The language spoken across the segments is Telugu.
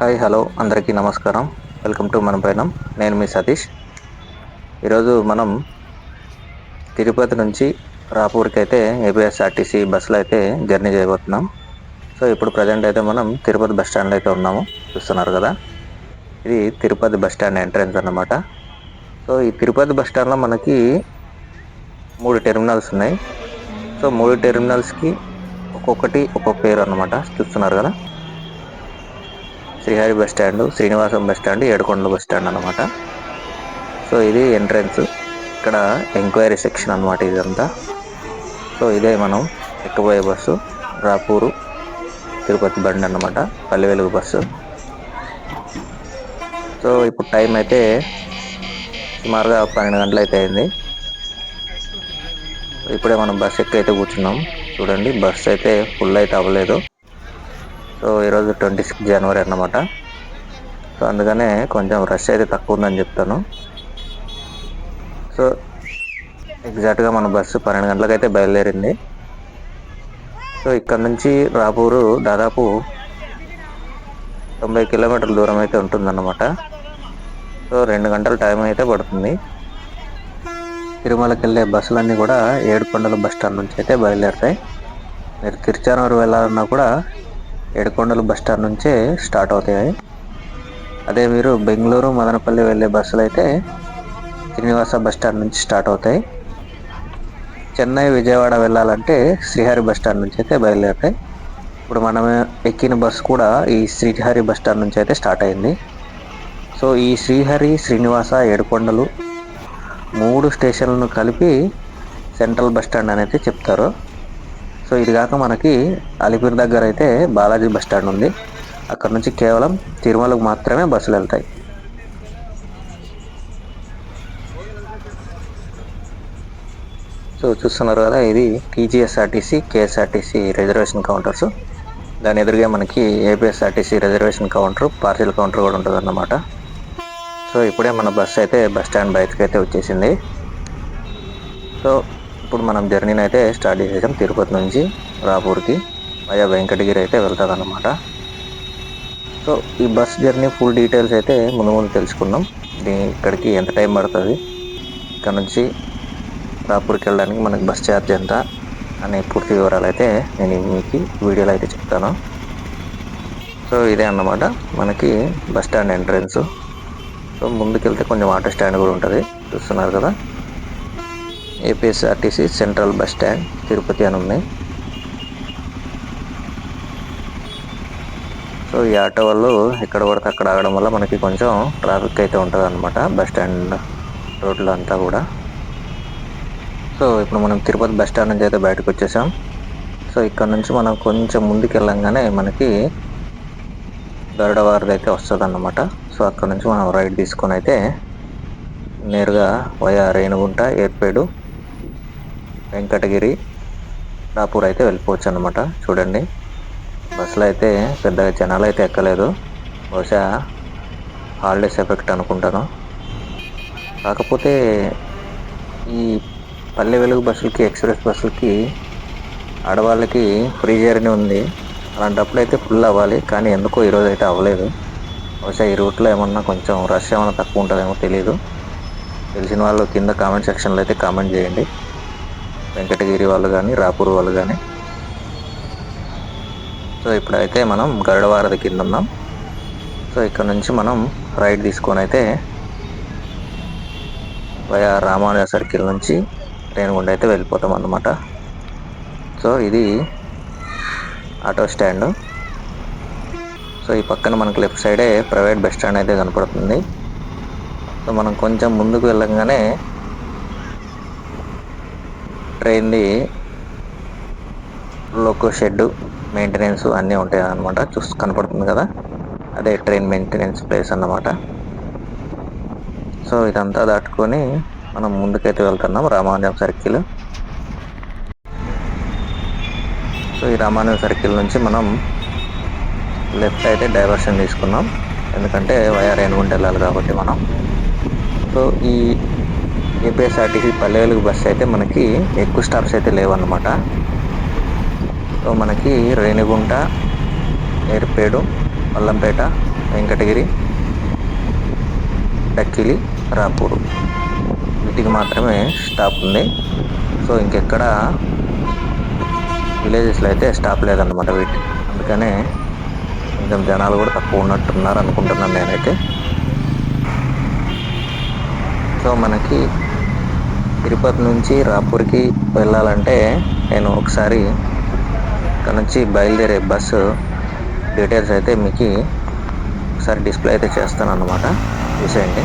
హాయ్ హలో అందరికీ నమస్కారం. వెల్కమ్ టు మన పయనం. నేను మీ సతీష్. ఈరోజు మనం తిరుపతి నుంచి రాపూర్కి అయితే ఏపీఎస్ఆర్టీసీ బస్సులో అయితే జర్నీ చేయబోతున్నాం. సో ఇప్పుడు ప్రజెంట్ అయితే మనం తిరుపతి బస్ స్టాండ్లో అయితే ఉన్నాము. చూస్తున్నారు కదా? ఇది తిరుపతి బస్ స్టాండ్ ఎంట్రన్స్ అన్నమాట. సో ఈ తిరుపతి బస్ స్టాండ్లో మనకి మూడు టెర్మినల్స్ ఉన్నాయి. సో మూడు టెర్మినల్స్కి ఒక్కొక్కటి ఒక్కొక్క పేరు అన్నమాట. చూస్తున్నారు కదా? Srihari bus stand Srinivasam bus stand ఏడుకొండల బస్ స్టాండ్ అనమాట సో ఇది ఎంట్రన్స్. ఇక్కడ ఎంక్వైరీ సెక్షన్ అనమాట ఇదంతా. సో ఇదే మనం ఎక్కబోయే బస్సు రాపూరు తిరుపతి బండి అన్నమాట పల్లెవెలుగు బస్సు. సో ఇప్పుడు టైం అయితే సుమారుగా పన్నెండు గంటలు అయితే అయింది. ఇప్పుడే మనం బస్ ఎక్కి అయితే కూర్చున్నాం చూడండి బస్ అయితే ఫుల్ అయితే అవ్వలేదు. సో ఈరోజు ట్వంటీ సిక్స్ జనవరి అన్నమాట. సో అందుకనే కొంచెం రష్ అయితే తక్కువ ఉందని చెప్తాను. సో ఎగ్జాక్ట్గా మన బస్సు పన్నెండు గంటలకు అయితే బయలుదేరింది. సో ఇక్కడ నుంచి రాపూరు దాదాపు తొంభై కిలోమీటర్ల దూరం అయితే ఉంటుందన్నమాట. సో రెండు గంటల టైం అయితే పడుతుంది. తిరుమలకి వెళ్ళే బస్సులన్నీ కూడా ఏడుకొండల బస్ స్టాండ్ నుంచి అయితే బయలుదేరుతాయి. మీరు తిరుచానూరు వెళ్ళాలన్నా కూడా ఏడుకొండల బస్ స్టాండ్ నుంచే స్టార్ట్ అవుతాయి. అదే మీరు బెంగళూరు మదనపల్లి వెళ్ళే బస్సులు అయితే శ్రీనివాస బస్ స్టాండ్ నుంచి స్టార్ట్ అవుతాయి. చెన్నై విజయవాడ వెళ్ళాలంటే శ్రీహరి బస్ స్టాండ్ నుంచి అయితే బయలుదేరుతాయి. ఇప్పుడు మనం ఎక్కిన బస్సు కూడా ఈ శ్రీహరి బస్ స్టాండ్ నుంచి అయితే స్టార్ట్ అయింది. సో ఈ శ్రీహరి శ్రీనివాస ఏడుకొండలు మూడు స్టేషన్లను కలిపి సెంట్రల్ బస్ స్టాండ్ అనేది చెప్తారు. సో ఇది కాక మనకి అలిపిరి దగ్గర అయితే బాలాజీ బస్ స్టాండ్ ఉంది. అక్కడ నుంచి కేవలం తిరుమలకు మాత్రమే బస్సులు వెళ్తాయి. సో చూస్తున్నారు కదా ఇది టీజీఎస్ఆర్టీసీ కేఎస్ఆర్టీసీ రిజర్వేషన్ కౌంటర్స్. దాని ఎదురుగా మనకి APSRTC reservation counter parcel counter కూడా ఉంటుంది అన్నమాట సో ఇప్పుడే మన బస్సు అయితే బస్ స్టాండ్ బయటకు అయితే వచ్చేసింది. సో ఇప్పుడు మనం జర్నీని అయితే స్టార్ట్ చేసేసాం తిరుపతి నుంచి రాపూర్కి. అయ్యా వెంకటగిరి అయితే వెళ్తుంది అనమాట సో ఈ బస్ జర్నీ ఫుల్ డీటెయిల్స్ అయితే ముందు ముందు తెలుసుకుందాం దీని ఇక్కడికి ఎంత టైం పడుతుంది. ఇక్కడ నుంచి రాపూర్కి వెళ్ళడానికి మనకి బస్ ఛార్జ్ ఎంత అనే పూర్తి వివరాలు అయితే నేను మీకు వీడియోలో అయితే చెప్తాను. సో ఇదే అన్నమాట. మనకి బస్ స్టాండ్ ఎంట్రన్స్. సో ముందుకెళ్తే కొంచెం ఆటో స్టాండ్ కూడా ఉంటుంది. చూస్తున్నారు కదా? APSRTC central bus stand Tirupati అని ఉన్నాయి సో ఈ ఆటో వాళ్ళు ఎక్కడ పడితే అక్కడ ఆగడం వల్ల మనకి కొంచెం ట్రాఫిక్ అయితే ఉంటుంది అనమాట బస్ స్టాండ్ రోడ్లు అంతా కూడా. సో ఇప్పుడు మనం తిరుపతి బస్ స్టాండ్ నుంచి అయితే బయటకు వచ్చేసాం. సో ఇక్కడ నుంచి మనం కొంచెం ముందుకు వెళ్ళంగానే మనకి గరుడవారిది అయితే వస్తుంది అన్నమాట సో అక్కడ నుంచి మనం రైడ్ తీసుకొని అయితే నేరుగా వయా రేణుగుంట ఏర్పేడు వెంకటగిరి రాపూర్ అయితే వెళ్ళిపోవచ్చు అనమాట చూడండి. బస్సులో అయితే పెద్దగా జనాలు అయితే ఎక్కలేదు. బహుశా హాలిడేస్ ఎఫెక్ట్ అనుకుంటాను. కాకపోతే ఈ పల్లె వెలుగు బస్సులకి ఎక్స్ప్రెస్ బస్సులకి ఆడవాళ్ళకి ఫ్రీ జర్నీ ఉంది. అలాంటప్పుడు అయితే ఫుల్ అవ్వాలి. కానీ ఎందుకో ఈరోజు అయితే అవ్వలేదు. బహుశా ఈ రూట్లో ఏమన్నా కొంచెం రష్ ఏమన్నా తక్కువ ఉంటుందేమో తెలియదు తెలిసిన వాళ్ళు కింద కామెంట్ సెక్షన్లో అయితే కామెంట్ చేయండి. వెంకటగిరి వాళ్ళు కానీ రాపూర్ వాళ్ళు కానీ సో ఇప్పుడైతే మనం గరుడవారధి కింద ఉన్నాం. సో ఇక్కడ నుంచి మనం రైడ్ తీసుకొని అయితే వయా రామానుజ సర్కిల్ నుంచి రేణుగుండ అయితే వెళ్ళిపోతాం అన్నమాట. సో ఇది ఆటో స్టాండ్. సో ఈ పక్కన మనకి లెఫ్ట్ సైడే ప్రైవేట్ బస్ స్టాండ్ అయితే కనపడుతుంది. సో మనం కొంచెం ముందుకు వెళ్ళంగానే ట్రైన్ది లోకో షెడ్ మెయింటెనెన్స్ అన్నీ ఉంటాయి అన్నమాట చూసి కనపడుతుంది కదా? అదే ట్రైన్ మెయింటెనెన్స్ ప్లేస్ అన్నమాట. సో ఇదంతా దాటుకొని మనం ముందుకైతే వెళ్తున్నాం. రామానుజం సర్కిల్ సో ఈ రామానుజం సర్కిల్ నుంచి మనం లెఫ్ట్ అయితే డైవర్షన్ తీసుకున్నాం. ఎందుకంటే వైఆర్ రేణుగుంట వెళ్ళాలి కాబట్టి మనం. సో ఈ ఏపీఎస్ఆర్టీసీ పల్లెలకు బస్సు అయితే మనకి ఎక్కువ స్టాప్స్ అయితే లేవన్నమాట. సో మనకి రేణిగుంట ఏర్పేడు మల్లంపేట వెంకటగిరి డక్కిలి రాపూరు. వీటికి మాత్రమే స్టాప్ ఉంది. సో ఇంకెక్కడ విలేజెస్లో అయితే స్టాప్ లేదన్నమాట వీటి. అందుకనే కొంచెం జనాలు కూడా తక్కువ ఉన్నట్టున్నారు అనుకుంటున్నాను నేనైతే. సో మనకి తిరుపతి నుంచి రాపూర్కి వెళ్ళాలంటే నేను ఒకసారి ఇక్కడ నుంచి బయలుదేరే బస్సు డీటెయిల్స్ అయితే మీకు ఒకసారి డిస్ప్లే అయితే చేస్తాను అన్నమాట. చూసేయండి.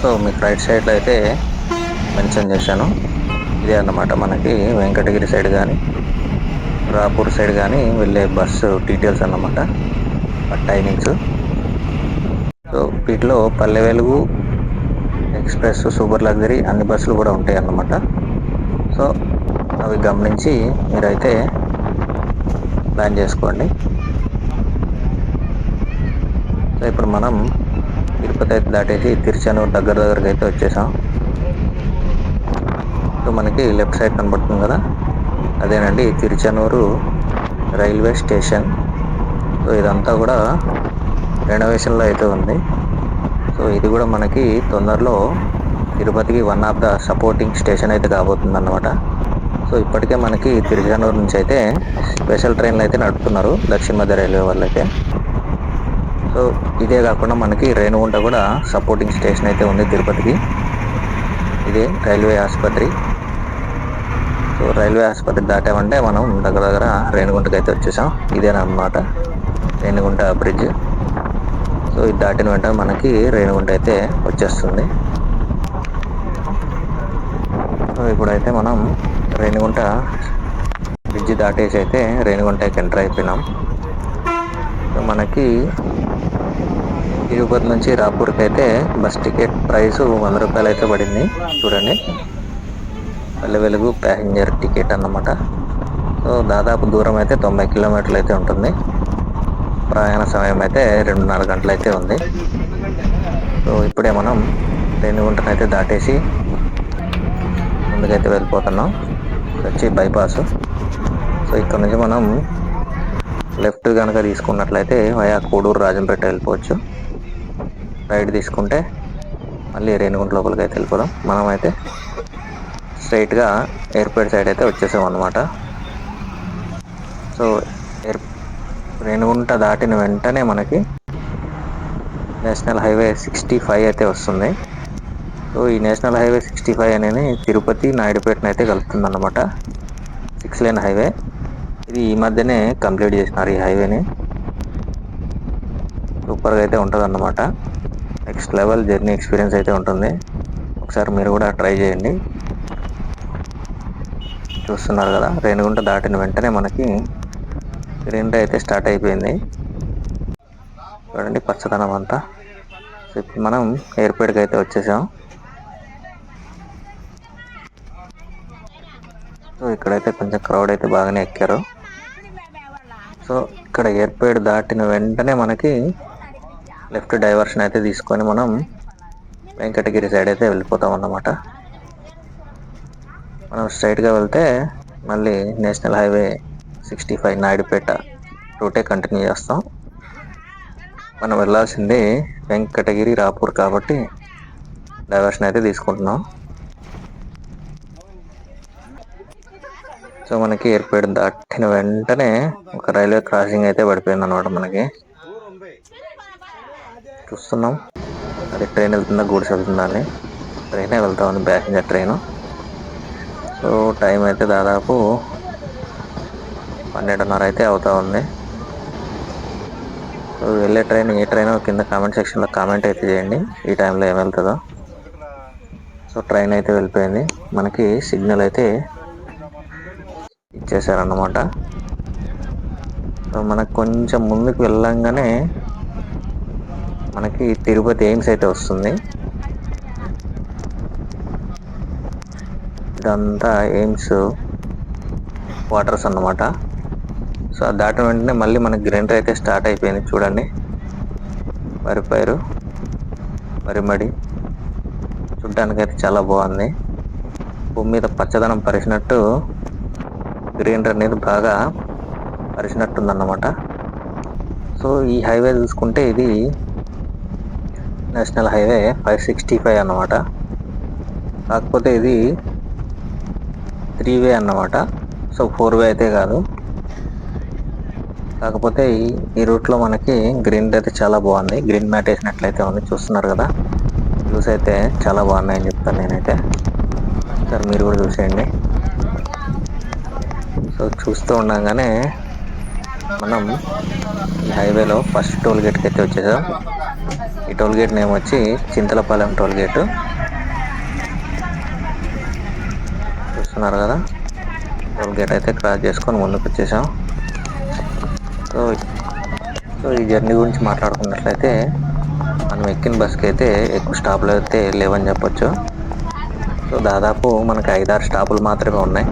సో మీకు రైట్ సైడ్లో అయితే మెన్షన్ చేశాను. ఇదే అన్నమాట మనకి వెంకటగిరి సైడ్ కానీ రాపూర్ సైడ్ కానీ వెళ్ళే బస్సు డీటెయిల్స్ అన్నమాట. టైమింగ్స్. సో వీటిలో పల్లె వెలుగు ఎక్స్ప్రెస్ సూపర్ లగ్జరీ అన్ని బస్సులు కూడా ఉంటాయి అన్నమాట. సో అవి గమనించి మీరైతే ప్లాన్ చేసుకోండి. సో ఇప్పుడు మనం తిరుపతి అయితే దాటేసి తిరుచానూరు దగ్గర దగ్గరకు అయితే వచ్చేసాం. సో మనకి లెఫ్ట్ సైడ్ కనబడుతుంది కదా? అదేనండి తిరుచానూరు రైల్వే స్టేషన్. సో ఇదంతా కూడా రెనోవేషన్లో అయితే ఉంది. సో ఇది కూడా మనకి తొందరలో తిరుపతికి one of the supporting station అయితే కాబోతుంది అన్నమాట సో ఇప్పటికే మనకి తిరుచానూరు నుంచి అయితే స్పెషల్ ట్రైన్లు అయితే నడుపుతున్నారు దక్షిణ మధ్య రైల్వే వాళ్ళైతే సో ఇదే కాకుండా మనకి రేణుగుంట కూడా సపోర్టింగ్ స్టేషన్ అయితే ఉంది తిరుపతికి. ఇదే రైల్వే ఆసుపత్రి. సో రైల్వే ఆసుపత్రి దాటామంటే మనం దగ్గర దగ్గర రేణుగుంటకి అయితే వచ్చేసాం. ఇదేనమాట రేణుగుంట బ్రిడ్జ్. సో ఇది దాటిన వెంటనే మనకి రేణుగుంట అయితే వచ్చేస్తుంది. సో ఇప్పుడైతే మనం రేణిగుంట బ్రిడ్జ్ దాటేసి అయితే రేణిగుంటకి ఎంటర్ అయిపోయినాం. సో మనకి తిరుపతి నుంచి రాపూర్కి అయితే బస్ టికెట్ ప్రైస్ వంద రూపాయలు అయితే పడింది. చూడండి. పల్లె వెలుగు ప్యాసింజర్ టికెట్ అన్నమాట. సో దాదాపు దూరం అయితే తొంభై కిలోమీటర్లు అయితే ఉంటుంది. ప్రయాణ సమయం అయితే రెండున్నర గంటలు అయితే ఉంది. సో ఇప్పుడే మనం రేణిగుంటనైతే దాటేసి ముందుకైతే వెళ్ళిపోతున్నాం. వచ్చి బైపాస్. సో ఇక్కడ నుంచి మనం లెఫ్ట్ కనుక తీసుకున్నట్లయితే వయా కోడూరు రాజంపేట వెళ్ళిపోవచ్చు. రైట్ తీసుకుంటే మళ్ళీ రేణిగుంట లోపలికి అయితే వెళ్ళిపోదాం. మనం అయితే స్ట్రైట్గా ఎయిర్పోర్ట్ సైడ్ అయితే వచ్చేసాం అనమాట సో రేణిగుంట దాటిన వెంటనే మనకి నేషనల్ హైవే సిక్స్టీ ఫైవ్ అయితే వస్తుంది. సో ఈ నేషనల్ హైవే సిక్స్టీ ఫైవ్ అనేది తిరుపతి నాయుడుపేటను అయితే కలుపుతుంది అన్నమాట సిక్స్ లేన్ హైవే. ఇది ఈ మధ్యనే కంప్లీట్ చేసినారు ఈ హైవేని. సూపర్గా అయితే ఉంటుంది అన్నమాట నెక్స్ట్ లెవెల్ జర్నీ ఎక్స్పీరియన్స్ అయితే ఉంటుంది. ఒకసారి మీరు కూడా ట్రై చేయండి. చూస్తున్నారు కదా రేణిగుంట దాటిన వెంటనే మనకి గ్రీన్ అయితే స్టార్ట్ అయిపోయింది. చూడండి పచ్చదనం అంతా. సో ఇప్పుడు మనం ఎయిర్పోర్ట్కి అయితే వచ్చేసాం. సో ఇక్కడైతే కొంచెం క్రౌడ్ అయితే బాగానే ఎక్కారు. సో ఇక్కడ ఎయిర్పోర్ట్ దాటిన వెంటనే మనకి లెఫ్ట్ డైవర్షన్ అయితే తీసుకొని మనం వెంకటగిరి సైడ్ అయితే వెళ్ళిపోతాం అన్నమాట. మనం స్ట్రైట్గా వెళ్తే మళ్ళీ national highway sixty five Naidupeta రూటే కంటిన్యూ చేస్తాం. మనం వెళ్ళాల్సింది వెంకటగిరి రాపూర్ కాబట్టి డైవర్షన్ అయితే తీసుకుంటున్నాం. సో మనకి ఎయిర్పోర్ట్ దాటిన వెంటనే ఒక రైల్వే క్రాసింగ్ అయితే పడిపోయింది అనమాట మనకి. చూస్తున్నాం. అది ట్రైన్ వెళ్తుందా గూడ్స్ వెళ్తుందా అని. ట్రైనే వెళ్తా ఉంది ప్యాసింజర్ ట్రైన్. సో టైం అయితే దాదాపు పన్నెండున్నర అయితే అవుతా ఉంది. వెళ్ళే ట్రైన్ ఏ ట్రైన్ కింద కామెంట్ సెక్షన్లో కామెంట్ అయితే చేయండి. ఈ టైంలో ఏం వెళ్తుందో. సో ట్రైన్ అయితే వెళ్ళిపోయింది. మనకి సిగ్నల్ అయితే ఇచ్చేసారన్నమాట. సో మనకు కొంచెం ముందుకు వెళ్ళంగానే మనకి తిరుపతి ఎయిమ్స్ అయితే వస్తుంది. ఇదంతా ఎయిమ్స్ వాటర్స్ అన్నమాట. సో అది దాటిన వెంటనే మళ్ళీ మనకి గ్రైండర్ అయితే స్టార్ట్ అయిపోయింది చూడండి. వరి పైరు వరి మడి. చూడ్డానికి అయితే చాలా బాగుంది. భూమి మీద పచ్చదనం పరిచినట్టు గ్రీనరీ అనేది బాగా పరిచినట్టుందన్నమాట. సో ఈ హైవే చూసుకుంటే ఇది national highway five sixty five అన్నమాట. కాకపోతే ఇది త్రీ వే అన్నమాట. సో ఫోర్ వే అయితే కాదు. కాకపోతే ఈ ఈ రూట్లో మనకి గ్రీన్ అయితే చాలా బాగుంది. గ్రీన్ మ్యాట్ వేసినట్లయితే ఉంది. చూస్తున్నారు కదా? వ్యూస్ అయితే చాలా బాగున్నాయని చెప్తాను నేనైతే. సార్ మీరు కూడా చూసేయండి. సో చూస్తూ ఉండగానే మనం హైవేలో ఫస్ట్ టోల్ గేట్కి అయితే వచ్చేసాం. ఈ టోల్ గేట్ నేమ్ వచ్చి చింతలపాలెం టోల్ గేటు చూస్తున్నారు కదా? టోల్ గేట్ అయితే క్రాస్ చేసుకొని ముందుకు వచ్చేసాం సో సో ఈ జర్నీ గురించి మాట్లాడుకున్నట్లయితే మనం ఎక్కిన బస్కి అయితే ఎక్కువ స్టాప్లు అయితే లేవని చెప్పొచ్చు. సో దాదాపు మనకి ఐదారు స్టాపులు మాత్రమే ఉన్నాయి.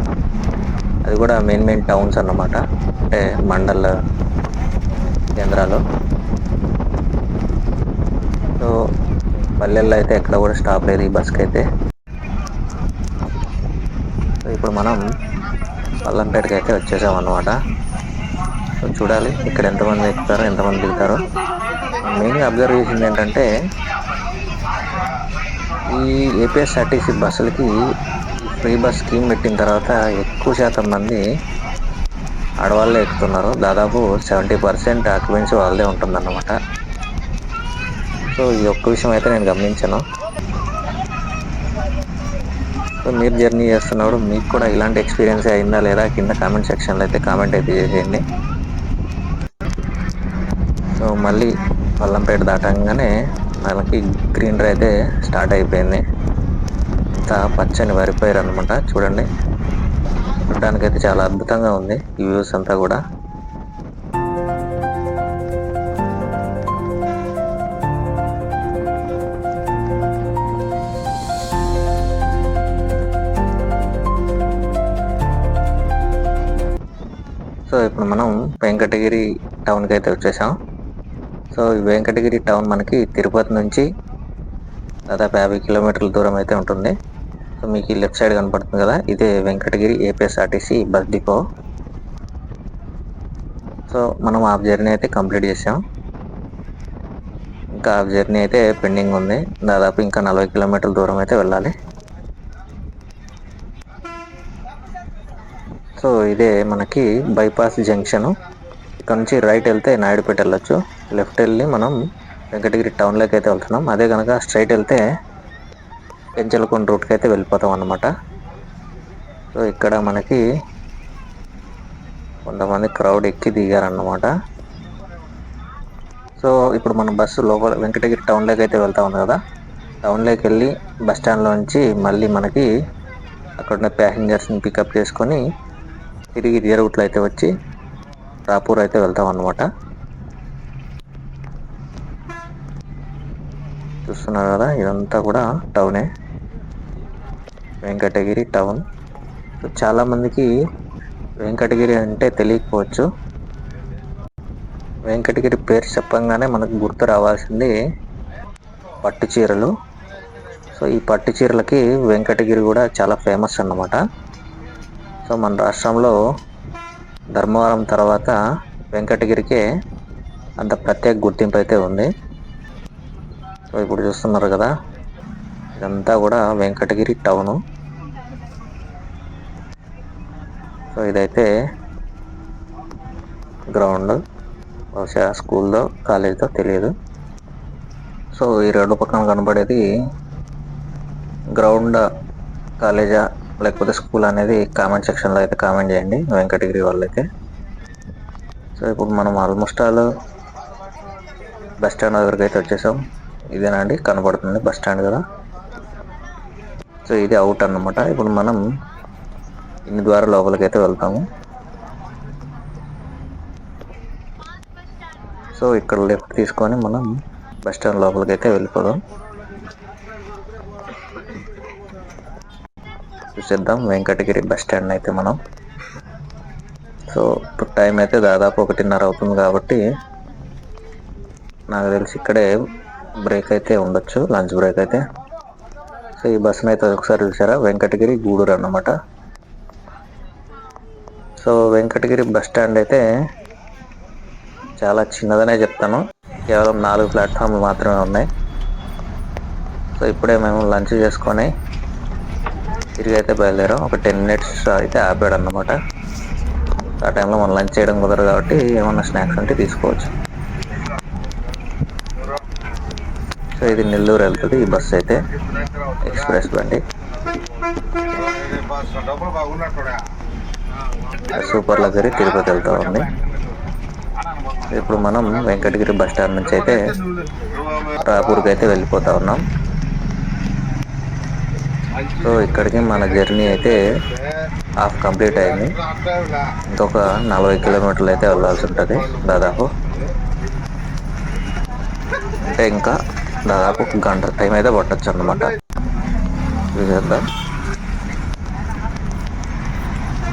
అది కూడా మెయిన్ మెయిన్ టౌన్స్ అన్నమాట. అంటే మండల కేంద్రాలు. సో పల్లెల్లో అయితే ఎక్కడ కూడా స్టాప్ లేదు ఈ బస్కి అయితే సో ఇప్పుడు మనం పల్లంపేటకి అయితే వచ్చేసాం అన్నమాట చూడాలి ఇక్కడ ఎంతమంది ఎక్కుతారో ఎంతమంది దిగుతారో. మెయిన్గా అబ్జర్వ్ చేసింది ఏంటంటే ఈ ఏపీఎస్ఆర్టీసీ బస్సులకి ఫ్రీ బస్ స్కీమ్ పెట్టిన తర్వాత ఎక్కువ శాతం మంది ఆడవాళ్ళే ఎక్కుతున్నారు. దాదాపు సెవెంటీ పర్సెంట్ ఆక్యుపెన్సీ వాళ్ళదే ఉంటుందన్నమాట. సో ఈ ఒక్క విషయం అయితే నేను గమనించాను. సో మీరు జర్నీ చేస్తున్నప్పుడు మీకు కూడా ఇలాంటి ఎక్స్పీరియన్స్ అయిందా లేదా కింద కామెంట్ సెక్షన్లో అయితే కామెంట్ అయితే చేసేయండి. సో మళ్ళీ పల్లంపేట దాటంగానే మనకి గ్రీనరీ అయితే స్టార్ట్ అయిపోయింది. అంతా పచ్చని వరిపోయారు అనమాట చూడండి. చూడడానికి అయితే చాలా అద్భుతంగా ఉంది ఈ వ్యూస్ అంతా కూడా. సో ఇప్పుడు మనం వెంకటగిరి టౌన్కి అయితే వచ్చేసాం. సో ఈ వెంకటగిరి టౌన్ మనకి తిరుపతి నుంచి దాదాపు యాభై కిలోమీటర్ల దూరం అయితే ఉంటుంది. సో మీకు లెఫ్ట్ సైడ్ కనపడుతుంది కదా? ఇదే Venkatagiri APSRTC bus depot. So మనం హాఫ్ జర్నీ అయితే కంప్లీట్ చేసాం. ఇంకా హాఫ్ జర్నీ అయితే పెండింగ్ ఉంది. దాదాపు ఇంకా నలభై కిలోమీటర్ల దూరం అయితే వెళ్ళాలి. సో ఇదే మనకి బైపాస్ జంక్షను. ఇక్కడ నుంచి రైట్ వెళ్తే నాయుడుపేట వెళ్ళొచ్చు. లెఫ్ట్ వెళ్ళి మనం వెంకటగిరి టౌన్లోకి అయితే వెళ్తున్నాం. అదే కనుక స్ట్రైట్ వెళ్తే పెంచలకొండ రూట్కి అయితే వెళ్ళిపోతాం అన్నమాట. సో ఇక్కడ మనకి కొంతమంది క్రౌడ్ ఎక్కి దిగారన్నమాట. సో ఇప్పుడు మన బస్సు లోపల వెంకటగిరి టౌన్లోకి అయితే వెళ్తా ఉంది కదా. టౌన్లోకి వెళ్ళి బస్ స్టాండ్లో నుంచి మళ్ళీ మనకి అక్కడ ఉన్న ప్యాసింజర్స్ని పికప్ చేసుకొని తిరిగి ఇదే రూట్లో అయితే వచ్చి రాపూర్ అయితే వెళ్తాం అన్నమాట. చూస్తున్నారు కదా ఇదంతా కూడా టౌనే. వెంకటగిరి టౌన్. సో చాలామందికి వెంకటగిరి అంటే తెలియకపోవచ్చు. వెంకటగిరి పేరు చెప్పంగానే మనకు గుర్తు రావాల్సింది పట్టు చీరలు. సో ఈ పట్టు చీరలకి వెంకటగిరి కూడా చాలా ఫేమస్ అన్నమాట. సో మన రాష్ట్రంలో ధర్మవరం తర్వాత వెంకటగిరికే అంత ప్రత్యేక గుర్తింపు అయితే ఉంది. సో ఇప్పుడు చూస్తున్నారు కదా. ఇదంతా కూడా వెంకటగిరి టౌను సో ఇదైతే గ్రౌండ్ బహుశా స్కూల్లో కాలేజీతో తెలియదు. సో ఈ రోడ్డు పక్కన కనబడేది గ్రౌండ్ కాలేజా లేకపోతే స్కూల్ అనేది కామెంట్ సెక్షన్లో అయితే కామెంట్ చేయండి వెంకటగిరి వాళ్ళైతే. సో ఇప్పుడు మనం ఆల్మోస్ట్ ఆల్ బస్ స్టాండ్ దగ్గరికి అయితే వచ్చేసాం. ఇదేనా అండి? కనబడుతుంది. బస్ స్టాండ్ కదా? సో ఇది అవుట్ అన్నమాట. ఇప్పుడు మనం ఇన్ని ద్వారా లోపలికి అయితే వెళ్తాము. సో ఇక్కడ లెఫ్ట్ తీసుకొని మనం బస్ స్టాండ్ లోపలికి అయితే వెళ్ళిపోదాం. చూసేద్దాం. వెంకటగిరి బస్ స్టాండ్ అయితే మనం. సో ఇప్పుడు టైం అయితే దాదాపు ఒకటిన్నర అవుతుంది కాబట్టి నాకు తెలిసి ఇక్కడే బ్రేక్ అయితే ఉండొచ్చు లంచ్ బ్రేక్ అయితే సో ఈ బస్సును అయితే ఒకసారి చూసారా వెంకటగిరి గూడూరు అన్నమాట. సో వెంకటగిరి బస్ స్టాండ్ అయితే చాలా చిన్నదనే చెప్తాను. కేవలం నాలుగు ప్లాట్ఫామ్లు మాత్రమే ఉన్నాయి. సో ఇప్పుడే మేము లంచ్ చేసుకొని తిరిగి అయితే బయలుదేరాం. ఒక టెన్ మినిట్స్ అయితే ఆపాడు అన్నమాట ఆ టైంలో మనం లంచ్ చేయడం కుదరదు కాబట్టి ఏమన్నా స్నాక్స్ అంటే తీసుకోవచ్చు. సో ఇది నెల్లూరు వెళ్తుంది ఈ బస్సు అయితే. ఎక్స్ప్రెస్ బండి. సూపర్ లగ్జరీ తిరుపతి వెళ్తూ ఉంది. ఇప్పుడు మనం వెంకటగిరి బస్ స్టాండ్ నుంచి అయితే రాపూర్కి అయితే వెళ్ళిపోతా ఉన్నాం. సో ఇక్కడికి మన జర్నీ అయితే హాఫ్ కంప్లీట్ అయింది. ఇంకొక నలభై కిలోమీటర్లు అయితే వెళ్ళాల్సి ఉంటుంది దాదాపు. అంటే ఇంకా దాదాపు ఒక గంట టైం అయితే పట్టచ్చు అన్నమాట. చూసేద్దాం.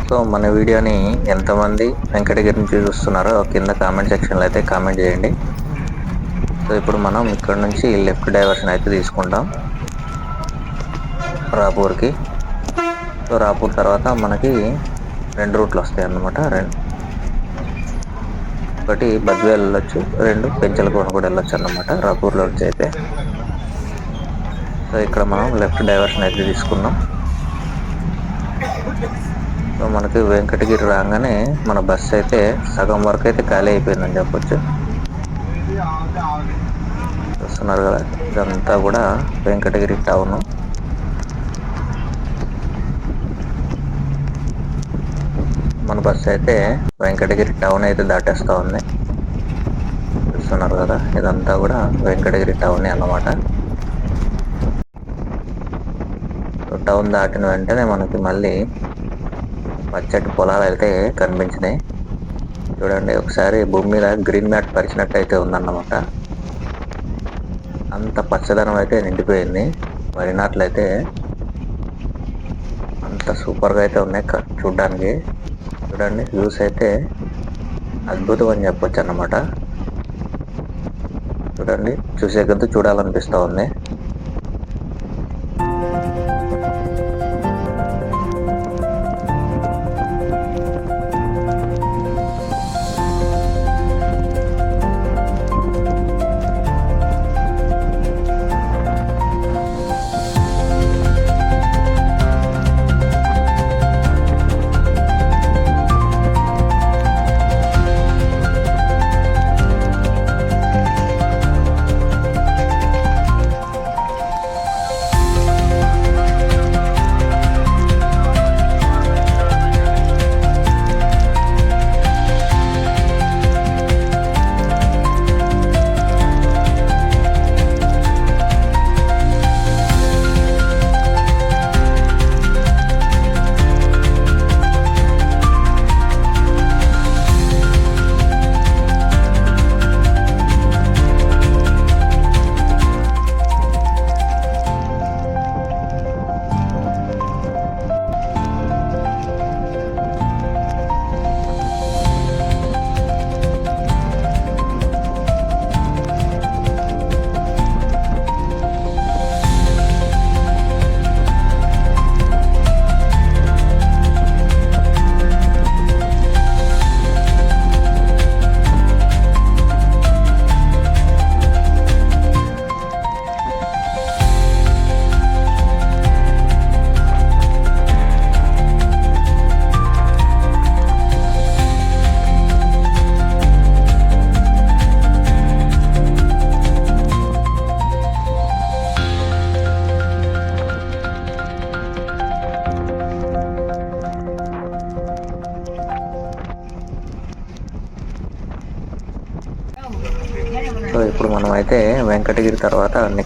సో మన వీడియోని ఎంతమంది వెంకటగిరి నుంచి చూస్తున్నారో కింద కామెంట్ సెక్షన్లో అయితే కామెంట్ చేయండి. సో ఇప్పుడు మనం ఇక్కడ నుంచి లెఫ్ట్ డైవర్షన్ అయితే తీసుకుంటాం. రాపూర్కి. సో రాపూర్ తర్వాత మనకి రెండు రూట్లు వస్తాయి అన్నమాట రెండు ఒకటి బద్వేల్ వెళ్ళొచ్చు. రెండు పెంచల కూడా వెళ్ళొచ్చు అనమాట రాపూర్లో వచ్చి అయితే. సో ఇక్కడ మనం లెఫ్ట్ డైవర్షన్ అయితే తీసుకున్నాం. సో మనకి వెంకటగిరి రాగానే మన బస్సు అయితే సగం వరకు అయితే ఖాళీ అయిపోయిందని చెప్పొచ్చు చూస్తున్నారు కదా ఇదంతా కూడా వెంకటగిరి టౌన్. బస్సు అయితే వెంకటగిరి టౌన్ అయితే దాటేస్తూ ఉంది. చూస్తున్నారు కదా ఇదంతా కూడా వెంకటగిరి టౌన్ అన్నమాట. టౌన్ దాటిన వెంటనే మనకి మళ్ళీ పచ్చటి పొలాలు అయితే కనిపించినాయి. చూడండి ఒకసారి భూమి మీద గ్రీన్ మ్యాట్ పరిచినట్టు అయితే ఉందన్నమాట. అంత పచ్చదనం అయితే నిండిపోయింది. వరి నాట్లు అయితే అంత సూపర్గా అయితే ఉన్నాయి చూడడానికి చూడ్డానికి. చూడండి వ్యూస్ అయితే అద్భుతం అని చెప్పొచ్చు అన్నమాట చూడండి చూసే కొద్దీ చూడాలనిపిస్తూ ఉంది.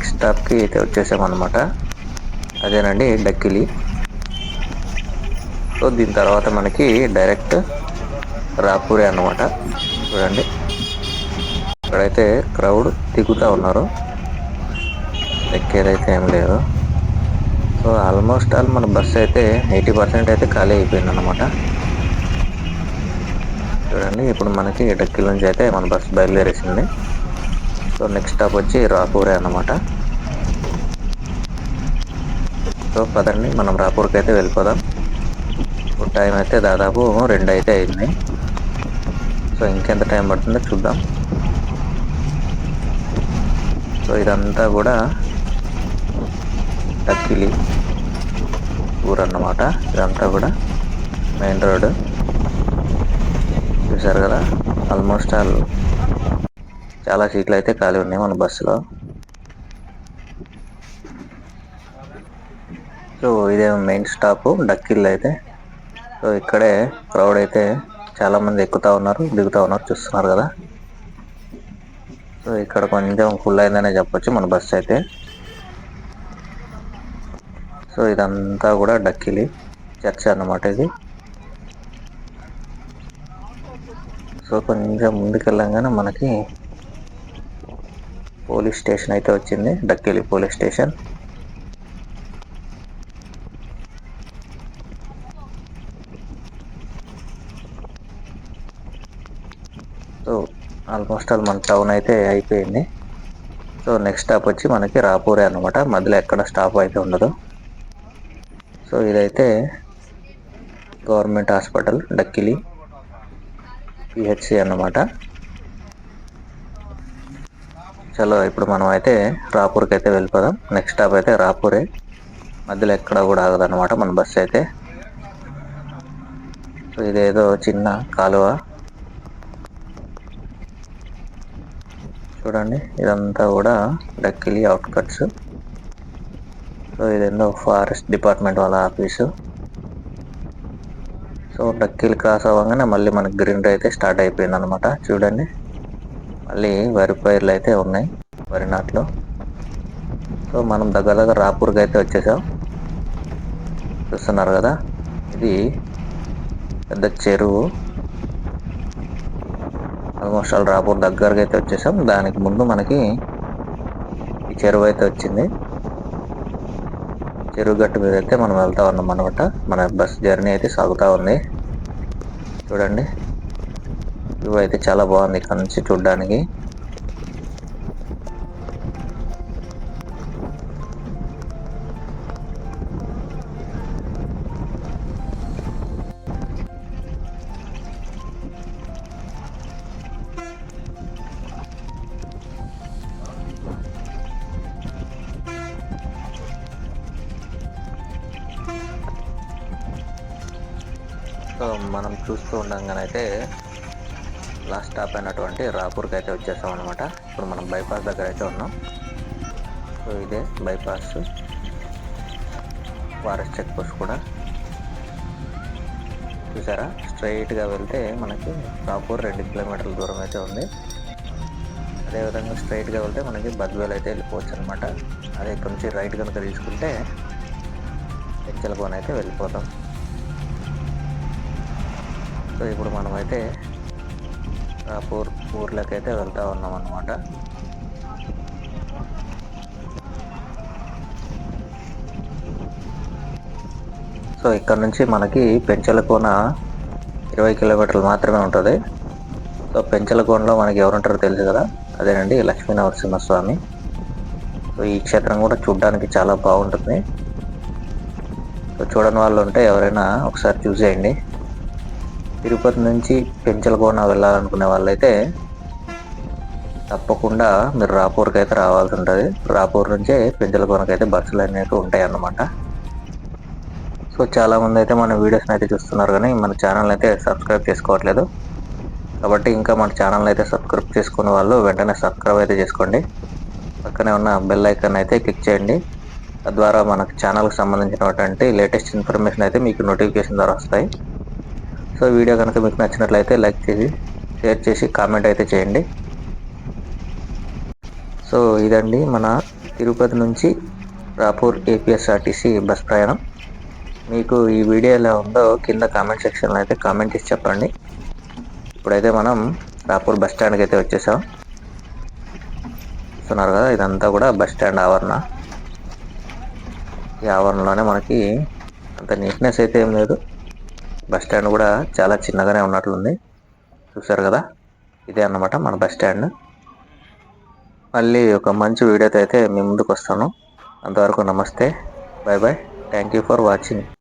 నెక్స్ట్ స్టాప్కి అయితే వచ్చేసామన్నమాట. అదేనండి డక్కిలి. సో దీని తర్వాత మనకి డైరెక్ట్ రాపూరే అన్నమాట. చూడండి. ఇక్కడైతే క్రౌడ్ దిగుతూ ఉన్నారు. ఎక్కేదైతే ఏం లేదు. సో ఆల్మోస్ట్ ఆల్ మన బస్సు అయితే ఎయిటీ పర్సెంట్ అయితే ఖాళీ అయిపోయింది అనమాట చూడండి ఇప్పుడు మనకి డక్కిల్ నుంచి అయితే మన బస్సు బయలుదేరేసింది. సో నెక్స్ట్ స్టాప్ వచ్చి రాపూరే అన్నమాట. సో పదండి మనం రాపూర్కి అయితే వెళ్ళిపోదాం. ఇప్పుడు టైం అయితే దాదాపు రెండు అయితే అయింది. సో ఇంకెంత టైం పడుతుందో చూద్దాం. సో ఇదంతా కూడా టక్కిలి ఊరన్నమాట. ఇదంతా కూడా మెయిన్ రోడ్. చూసారు కదా? ఆల్మోస్ట్ ఆల్ చాలా సీట్లు అయితే ఖాళీ ఉన్నాయి మన బస్సులో. సో ఇదే మెయిన్ స్టాప్ డక్కిల్ అయితే. సో ఇక్కడే క్రౌడ్ అయితే చాలా మంది ఎక్కుతా ఉన్నారు దిగుతా ఉన్నారు చూస్తున్నారు కదా. సో ఇక్కడ కొంచెం ఫుల్ అయిందనే చెప్పొచ్చు మన బస్ అయితే. సో ఇదంతా కూడా డక్కిలి చర్చ్ అన్నమాట ఇది. సో కొంచెం ముందుకెళ్ళంగానే మనకి పోలీస్ స్టేషన్ అయితే వచ్చింది Dakkili police station. So almost all మన టౌన్ అయితే అయిపోయింది. సో నెక్స్ట్ స్టాప్ వచ్చి మనకి రాపూరే అనమాట మధ్యలో ఎక్కడ స్టాప్ అయితే ఉండదు. సో ఇదైతే గవర్నమెంట్ హాస్పిటల్ డక్కిలి పిహెచ్సి అన్నమాట. చలో ఇప్పుడు మనం అయితే రాపూర్కి అయితే వెళ్ళిపోదాం. నెక్స్ట్ స్టాప్ అయితే రాపూరే. మధ్యలో ఎక్కడ కూడా ఆగదన్నమాట మన బస్సు అయితే. సో ఇదేదో చిన్న కాలువ. చూడండి. ఇదంతా కూడా డక్కిలి అవుట్కట్స్ సో ఇదేందో ఫారెస్ట్ డిపార్ట్మెంట్ వాళ్ళ ఆఫీసు. సో డక్కిలి క్రాస్ అవ్వగానే మళ్ళీ మనకి గ్రీనరీ అయితే స్టార్ట్ అయిపోయింది అనమాట చూడండి. మళ్ళీ వరి పైర్లు అయితే ఉన్నాయి వరి నాట్లు. సో మనం దగ్గర దగ్గర రాపూర్కి అయితే వచ్చేసాం. చూస్తున్నారు కదా. ఇది పెద్ద చెరువు. ఆల్మోస్ట్ అలా రాపూర్ దగ్గరకి అయితే వచ్చేసాం. దానికి ముందు మనకి ఈ చెరువు అయితే వచ్చింది. చెరువు గట్టు మీద అయితే మనం వెళ్తా ఉన్నాం అనమాట మన బస్ జర్నీ అయితే సాగుతూ ఉంది. చూడండి. వ్యూ అయితే చాలా బాగుంది ఇక్కడ నుంచి చూడడానికి. సో మనం చూస్తూ ఉండంగానైతే లాస్ట్ స్టాప్ అయినటువంటి రాపూర్కి అయితే వచ్చేసాం అనమాట ఇప్పుడు మనం బైపాస్ దగ్గర అయితే ఉన్నాం. సో ఇదే బైపాస్ ఫారెస్ట్ చెక్ పోస్ట్ కూడా. చూసారా? స్ట్రైట్గా వెళ్తే మనకి రాపూర్ రెండు కిలోమీటర్ల దూరం అయితే ఉంది. అదేవిధంగా స్ట్రైట్గా వెళ్తే మనకి బద్వేల్ అయితే వెళ్ళిపోవచ్చు అనమాట అదే ఇక్కడ నుంచి రైట్ కనుక తీసుకుంటే పెంచలకోన అయితే వెళ్ళిపోతాం. సో ఇప్పుడు మనమైతే పూర్ ఊర్లోకి అయితే వెళ్తా ఉన్నాం అనమాట సో ఇక్కడ నుంచి మనకి పెంచలకోన ఇరవై కిలోమీటర్లు మాత్రమే ఉంటుంది. సో పెంచలకోనలో మనకి ఎవరుంటారో తెలుసు కదా? అదేనండి లక్ష్మీ నరసింహస్వామి సో ఈ క్షేత్రం కూడా చూడడానికి చాలా బాగుంటుంది. సో చూడని వాళ్ళు ఉంటే ఎవరైనా ఒకసారి చూసేయండి. తిరుపతి నుంచి పెంచలకోన వెళ్ళాలనుకునే వాళ్ళైతే తప్పకుండా మీరు రాపూర్కి అయితే రావాల్సి ఉంటుంది. రాపూర్ నుంచే పెంచలకోనకి అయితే బస్సులు అనేవి ఉంటాయి అన్నమాట సో చాలామంది అయితే మన వీడియోస్ని అయితే చూస్తున్నారు కానీ మన ఛానల్ అయితే సబ్స్క్రైబ్ చేసుకోవట్లేదు. కాబట్టి ఇంకా మన ఛానల్ అయితే సబ్స్క్రైబ్ చేసుకున్న వాళ్ళు వెంటనే సబ్స్క్రైబ్ అయితే చేసుకోండి. పక్కనే ఉన్న బెల్ ఐకాన్ అయితే క్లిక్ చేయండి. తద్వారా మనకు ఛానల్కి సంబంధించినటువంటి లేటెస్ట్ ఇన్ఫర్మేషన్ అయితే మీకు నోటిఫికేషన్ ద్వారా వస్తాయి. సో వీడియో కనుక మీకు నచ్చినట్లయితే లైక్ చేసి షేర్ చేసి కామెంట్ అయితే చేయండి. సో ఇదండి మన తిరుపతి నుంచి రాపూర్ ఏపీఎస్ఆర్టీసీ బస్ ప్రయాణం. మీకు ఈ వీడియో ఎలా ఉందో కింద కామెంట్ సెక్షన్లో అయితే కామెంట్ చేసి చెప్పండి. ఇప్పుడైతే మనం రాపూర్ బస్ స్టాండ్కి అయితే వచ్చేసాం. చూస్తున్నారు కదా ఇదంతా కూడా బస్ స్టాండ్ ఆవరణ. ఈ ఆవరణలోనే మనకి అంత నీట్నెస్ అయితే ఏం లేదు. బస్ స్టాండ్ కూడా చాలా చిన్నగానే ఉన్నట్లుంది. చూసారు కదా? ఇదే అన్నమాట మన బస్ స్టాండ్. మళ్ళీ ఒక మంచి వీడియోతో అయితే మీ ముందుకు వస్తాను. అంతవరకు నమస్తే. Bye bye thank you for watching